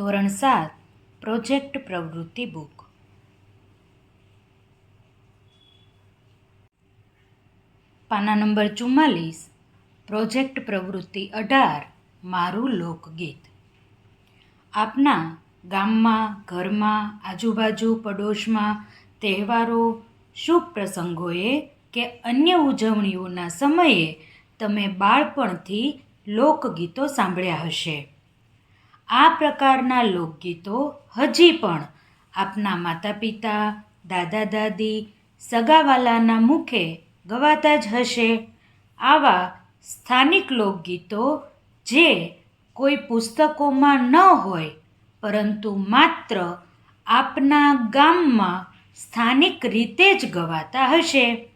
ધોરણ સાત, પ્રોજેક્ટ પ્રવૃત્તિ બુક. પાના નંબર ચુમ્માલીસ, પ્રોજેક્ટ પ્રવૃત્તિ અઢાર, મારું લોકગીત. આપના ગામમાં, ઘરમાં, આજુબાજુ, પડોશમાં, તહેવારો, શુભ પ્રસંગોએ કે અન્ય ઉજવણીઓના સમયે તમે બાળપણથી લોકગીતો સાંભળ્યા હશે. આ પ્રકારના લોકગીતો હજી પણ આપના માતા પિતા દાદા દાદી, સગાવાલાના મુખે ગવાતા જ હશે. આવા સ્થાનિક લોકગીતો જે કોઈ પુસ્તકોમાં ન હોય, પરંતુ માત્ર આપના ગામમાં સ્થાનિક રીતે જ ગવાતા હશે.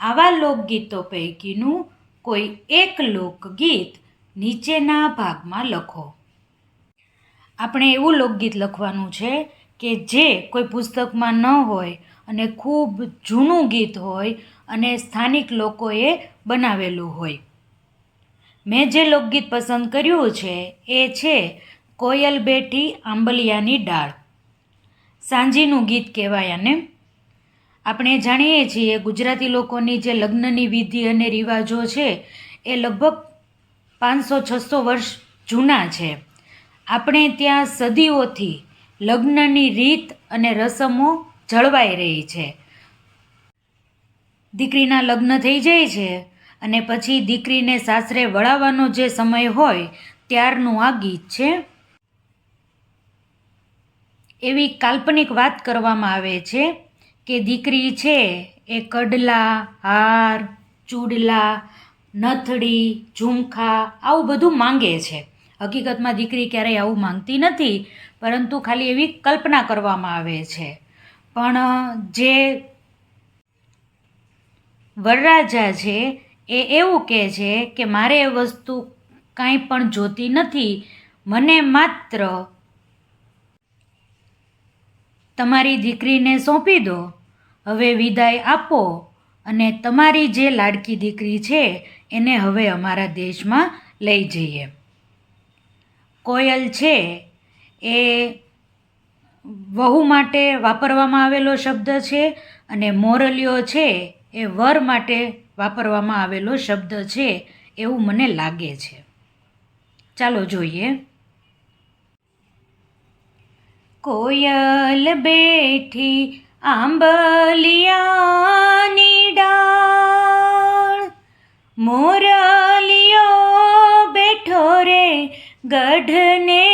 આવા લોકગીતો પૈકીનું કોઈ એક લોકગીત નીચેના ભાગમાં લખો. આપણે એવું લોકગીત લખવાનું છે કે જે કોઈ પુસ્તકમાં ન હોય અને ખૂબ જૂનું ગીત હોય અને સ્થાનિક લોકોએ બનાવેલું હોય. મેં જે લોકગીત પસંદ કર્યું છે એ છે કોયલ બેઠી આંબલિયાની ડાળ. સાંજીનું ગીત કહેવાય આને. આપણે જાણીએ છીએ ગુજરાતી લોકોની જે લગ્નની વિધિ અને રિવાજો છે એ લગભગ પાંચસો છસો વર્ષ જૂના છે. આપણે ત્યાં સદીઓથી લગ્નની રીત અને રસમો જળવાઈ રહી છે. દીકરીના લગ્ન થઈ જાય છે અને પછી દીકરીને સાસરે વળાવવાનો જે સમય હોય ત્યારનું આ ગીત છે. એવી કાલ્પનિક વાત કરવામાં આવે છે કે દીકરી છે એ કડલા, હાર, ચૂડલા નથડી ઝુમખા આવું બધું માંગે છે. હકીકતમાં દીકરી ક્યારેય આવું માંગતી નથી, પરંતુ ખાલી એવી કલ્પના કરવામાં આવે છે. પણ, જે વરરાજા છે, એ એવું કહે છે કે મારે એ વસ્તુ કાંઈ પણ જોતી નથી. મને માત્ર તમારી દીકરીને સોંપી દો. હવે વિદાય આપો અને તમારી જે લાડકી દીકરી છે, એને હવે અમારા દેશમાં લઈ જઈએ. કોયલ છે, એ વહુ માટે વાપરવામાં આવેલો શબ્દ છે અને મોરલીઓ છે, એ વર માટે વાપરવામાં આવેલો શબ્દ છે, એવું મને લાગે છે. ચાલો જોઈએ. કોયલ બેઠી આંબલિયાની ડાળ મોરલિયો બેઠો રે ગઢને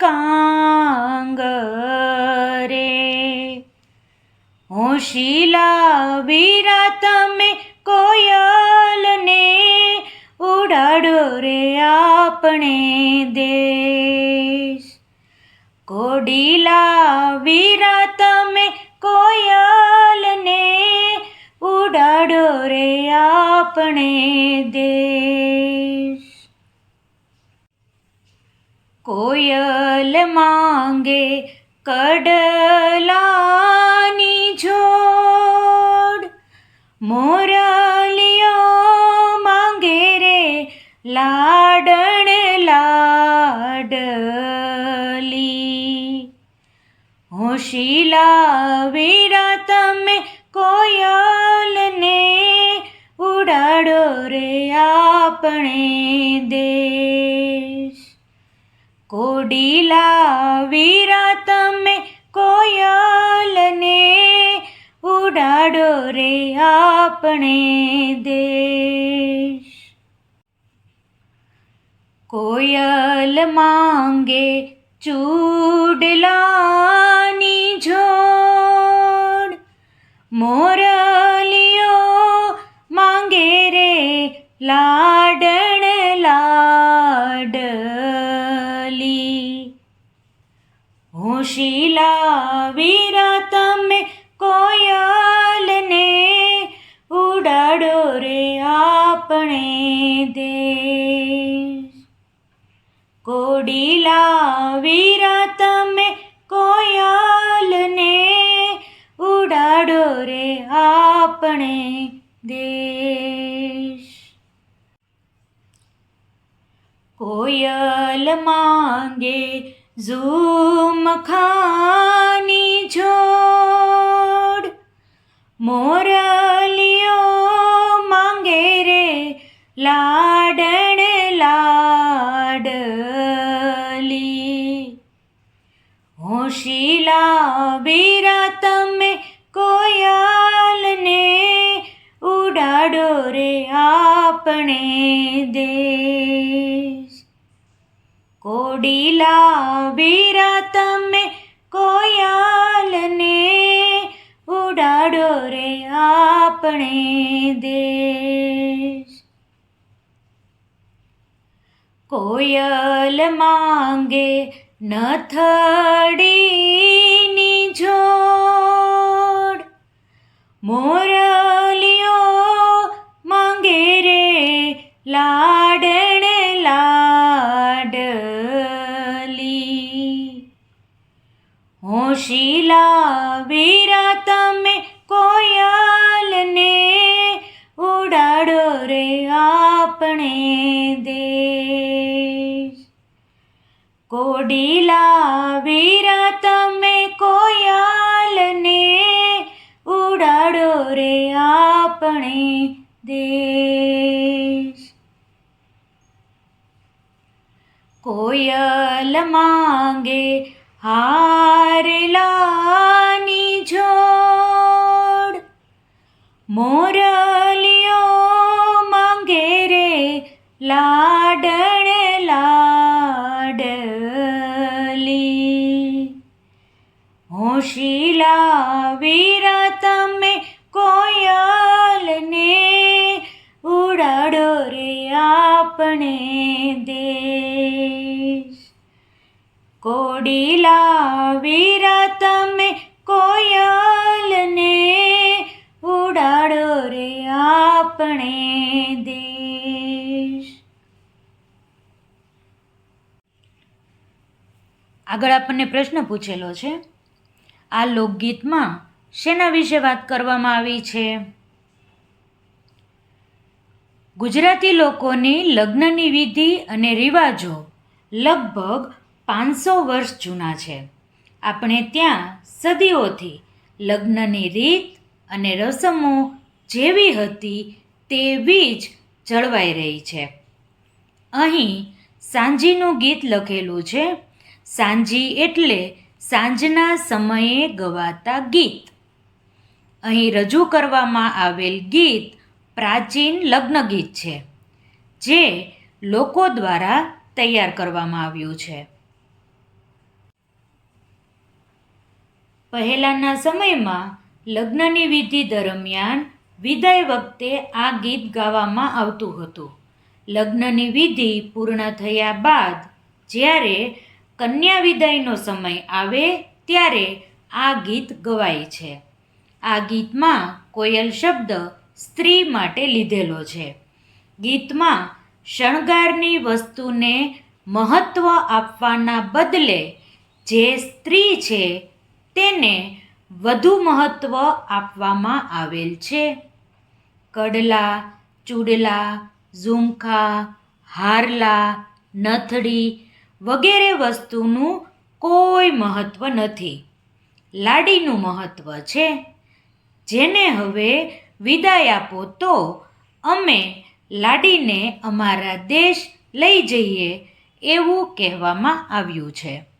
કાંગરે હોશીલા વીરા તમે કોયલને ઉડાડો રે આપણે દેશ. કોડીલા વીરા તમે કોયલને ઉડાડો રે આપણે દેશ. કોયલ માંગે કડલાની જોડ મોરલિયો માંગે રે લાડણ લાડલી. હોશીલા તમે કોયલને ઉડાડો રે આપણે દેશ કોડીલા વીરા તમે કોયલને ઉડાડો રે આપણે દેશ. કોયલ માંગે ચૂડલાની જોડ મોરલિયો માંગે રે લાડણ હોશીલા વીરા તમે કોયલને ઉડાડો રે આપણે દે કોડીલા વીરા તમે કોયલને ઉડાડો રે આપણે દેશ. કોયલ માંગે ઝૂમ ખાની જોડ મોરલિયો માંગે રે લાડણ લાડલી. હોશીલા બીરા તમે કોયાલને ઉડાડો રે આપણે દેશ કોડીલા વીરા તમે કોયાલને ઉડાડો રે આપણે દેશ. કોયલ માંગે નથડીની જોડ. મોરલિયો માંગે રે લાડણ લાડલી હોશીલા વીરા, તમે કોયલને ઉડાડો રે આપણે દેશ. કોડીલા વીરા, તમે કોયલને ઉડાડો રે આપણે દેશ. કોયલ માંગે હારલાની જોડ મોરલિયો માંગે રે લાડણ લાડલી. હોશીલા વીરા, તમે કોયલને ઉડાડો રે આપણે દેશ કોડીલા વીરા તમે કોયલને ઉડાડો રે આપણે દેશ. આગળ આપણને પ્રશ્ન પૂછેલો છે, આ લોકગીતમાં શેના વિશે વાત કરવામાં આવી છે? ગુજરાતી લોકોની લગ્નની વિધિ અને રિવાજો લગભગ પાંચસો વર્ષ જૂના છે. આપણે ત્યાં સદીઓથી લગ્નની રીત અને રસમો જેવી હતી તેવી જ જળવાઈ રહી છે. અહીં સાંજીનું ગીત લખેલું છે, સાંજી એટલે સાંજના સમયે ગવાતા ગીત. અહીં રજૂ કરવામાં આવેલ ગીત પ્રાચીન લગ્ન ગીત છે, જે લોકો દ્વારા તૈયાર કરવામાં આવ્યું છે. પહેલાંના સમયમાં લગ્નની વિધિ દરમિયાન વિદાય વખતે આ ગીત ગાવામાં આવતું હતું. લગ્નની વિધિ પૂર્ણ થયા બાદ જ્યારે કન્યા વિદાયનો સમય આવે ત્યારે આ ગીત ગવાય છે. આ ગીતમાં કોયલ શબ્દ સ્ત્રી માટે લીધેલો છે. ગીતમાં શણગારની વસ્તુને મહત્ત્વ આપવાના બદલે જે સ્ત્રી છે તેને વધુ મહત્ત્વ આપવામાં આવેલ છે. કડલા, ચૂડલા, ઝુમખા, હારલા નથડી વગેરે વસ્તુનું કોઈ મહત્ત્વ નથી. લાડીનું મહત્ત્વ છે. જેને હવે વિદાય આપો તો અમે લાડીને અમારા દેશ લઈ જઈએ એવું કહેવામાં આવ્યું છે.